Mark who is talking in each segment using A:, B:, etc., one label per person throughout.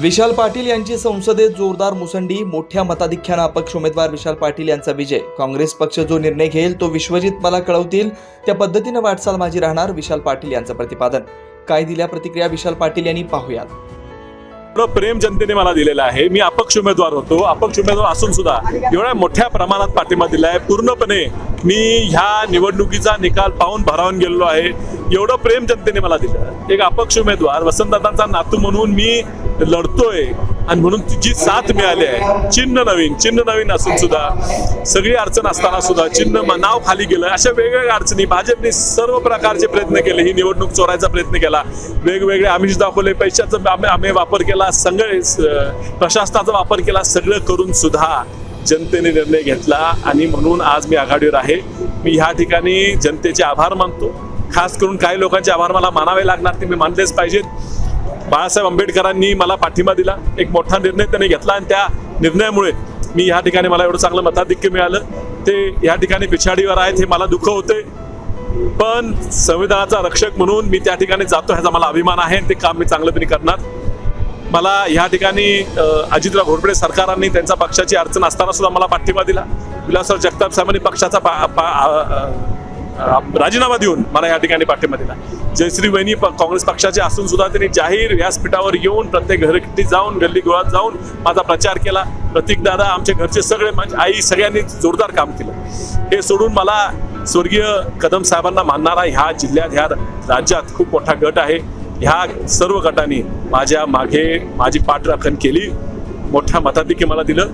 A: विशाल पाटील यांची संसदेत जोरदार मुसंडी मोठ्या मताधिक्यानं अपक्ष उमेदवार विशाल पाटील यांचा विजय. काँग्रेस पक्ष जो निर्णय घेईल तो विश्वजित मला कळवतील. त्या पद्धतीनं वाटचाल माझी राहणार विशाल पाटील यांचं प्रतिपादन. काय दिल्या प्रतिक्रिया विशाल पाटील यांनी पाहूयात.
B: प्रेम जनतेने मला दिलेलं आहे. मी अपक्ष उमेदवार होतो. अपक्ष उमेदवार असून सुद्धा एवढ्या मोठ्या प्रमाणात पाठिंबा दिलाय. पूर्णपणे मी ह्या निवडणुकीचा निकाल पाहून भरावून गेलेलो आहे. एवढं प्रेम जनतेने मला दिलं. एक अपक्ष उमेदवार वसंतदादांचा नातू म्हणून मी लढतोय. आणि म्हणून जी साथ मिळाली आहे चिन्ह नवीन चिन्ह नवीन असून सुद्धा सगळी अडचण असताना सुद्धा चिन्ह म- नाव खाली गेलं. अशा वेगवेगळ्या अडचणी भाजपने सर्व प्रकारचे प्रयत्न केले. ही निवडणूक चोरायचा प्रयत्न केला. वेगवेगळे आमिष दाखवले पैशाचा आम्ही वापर केला. सगळे प्रशासनाचा वापर केला. सगळं करून सुद्धा जनतेने निर्णय घेतला. आणि म्हणून आज मी आघाडीवर आहे. मी ह्या ठिकाणी जनतेचे आभार मानतो. खास करून काही लोकांचे आभार मला मानावे लागणार ते मी मानलेच पाहिजेत. बाळासाहेब आंबेडकरांनी मला पाठिंबा दिला एक मोठा निर्णय त्यांनी घेतला आणि त्या निर्णयामुळे मी या ठिकाणी मला एवढं चांगलं मताधिक्य मिळालं. ते या ठिकाणी पिछाडीवर आहेत हे मला दुःख होते. पण संविधानाचा रक्षक म्हणून मी त्या ठिकाणी जातो ह्याचा मला अभिमान आहे ते काम मी चांगलं करणार. मला ह्या ठिकाणी अजितराव घोरपडे सरकारांनी त्यांच्या पक्षाची अडचण असताना सुद्धा मला पाठिंबा दिला. विलासराव जगताप साहेबांनी पक्षाचा पा- पा- राजीनामा देऊन मला या ठिकाणी पाठिंबा दिला. जयश्री वहिनी प- काँग्रेस पक्षाचे असून सुद्धा त्यांनी जाहीर व्यासपीठावर येऊन प्रत्येक घरकिटी जाऊन गल्ली गोळात जाऊन माझा प्रचार केला. प्रतीक दादा आमचे घरचे सगळे माझी आई सगळ्यांनी जोरदार काम केलं. हे सोडून मला स्वर्गीय कदम साहेबांना मानणारा ह्या जिल्ह्यात ह्या राज्यात खूप मोठा गट आहे. ह्या सर्व गटांनी माझ्या मागे माझी पाठराखण केली. मोठ्या मताधिक्य मला दिलं.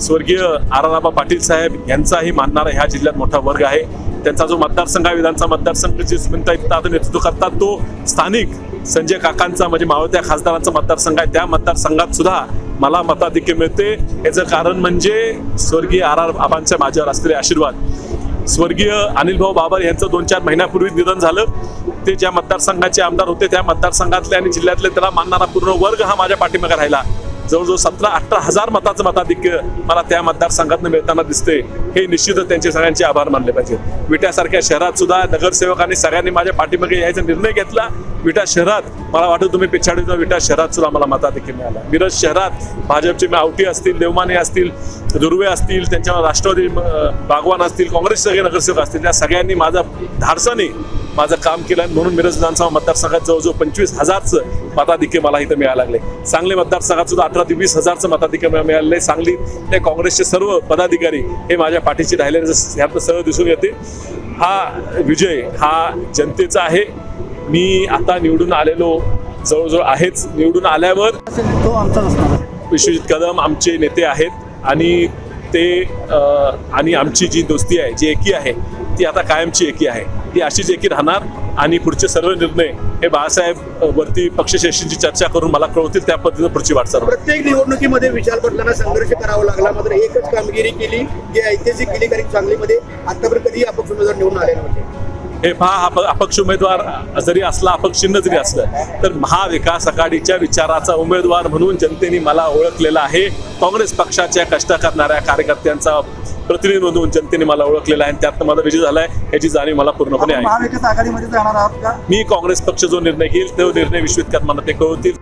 B: स्वर्गीय आराराबा पाटील साहेब यांचाही मानणारा ह्या जिल्ह्यात मोठा वर्ग आहे. त्यांचा जो मतदारसंघ आहे विधानचा मतदारसंघ जे स्मिता इथं आता नेतृत्व करतात तो स्थानिक संजय काकांचा म्हणजे मावळत्या खासदारांचा मतदारसंघ आहे. त्या मतदारसंघात सुद्धा मला मताधिक्य मिळते. याचं कारण म्हणजे स्वर्गीय आर आर बाबांच्या माझ्यावर असलेले आशीर्वाद. स्वर्गीय अनिलभाऊ बाबर यांचं दोन चार महिन्यापूर्वी निधन झालं. ते ज्या मतदारसंघाचे आमदार होते त्या मतदारसंघातले आणि जिल्ह्यातले त्याला मानणारा पूर्ण वर्ग हा माझ्या पाठीमागे राहिला. जवळजवळ सतरा अठरा हजार मताचं मताधिक्य मला त्या मतदारसंघातून मिळताना दिसते हे निश्चितच त्यांचे सगळ्यांचे आभार मानले पाहिजे विट्यासारख्या शहरात सुद्धा नगरसेवकांनी सगळ्यांनी माझ्या पाठीमागे यायचा निर्णय घेतला. विटा शहरात मला वाटतं तुम्ही पिछाडी विटा शहरात सुद्धा मला मताधिक्य मिळाला. मिरज शहरात भाजपचे मावटी असतील देवमाने असतील दुर्वे असतील त्यांच्या राष्ट्रवादी बागवान असतील काँग्रेस सगळे नगरसेवक असतील त्या सगळ्यांनी माझा धाडसाने माझं काम केलं आणि म्हणून मिरज विधानसभा मतदारसंघात जवळजवळ पंचवीस हजारचं मताधिक्य मला इथं मिळायला लागले. सांगली मतदारसंघात सुद्धा अठरा ते वीस हजारचं मताधिक्य मिळालेलं आहे. सांगली ते काँग्रेसचे सर्व पदाधिकारी हे माझ्या पाठीशी राहिलेले ह्यात सरळ दिसून येते हा विजय हा जनतेचा आहे. मी आता निवडून आलेलो जवळजवळ आहेच. निवडून आल्यावर
C: तो आमचाच असणार.
B: विश्वजित कदम आमचे नेते आहेत आणि ते आणि आमची जी दोस्ती आहे जी एकी आहे ती आता कायमची एकी आहे. ती अशीच एकी राहणार. आणि पुढचे सर्व निर्णय हे बाळासाहेब वरती पक्षश्रेष्ठींची चर्चा करून मला कळवतील त्या पद्धतीनं पुढची वाटचाल.
D: प्रत्येक निवडणुकीमध्ये विशाल पाटलांना संघर्ष करावा लागला. मात्र एकच कामगिरी केली जी ऐतिहासिक केली कारण सांगलीमध्ये आतापर्यंत कधी अपक्ष उमेदवार निवडून आले नव्हते.
B: हे पहा अपक्ष उमेदवार जरी असला अपक्ष चिन्ह जरी असलं तर महाविकास आघाडीच्या विचाराचा उमेदवार म्हणून जनतेने मला ओळखलेला आहे. काँग्रेस पक्षाच्या कष्ट करणाऱ्या कार्यकर्त्यांचा प्रतिनिधी म्हणून जनतेने मला ओळखलेला आहे आणि त्यातनं माझा विजय झालाय याची जाणीव मला पूर्णपणे आहे.
C: महाविकास आघाडीमध्ये जाणार आहात का?
B: मी काँग्रेस पक्ष जो निर्णय घेईल तो निर्णय विश्वित करताना ते कळवतील.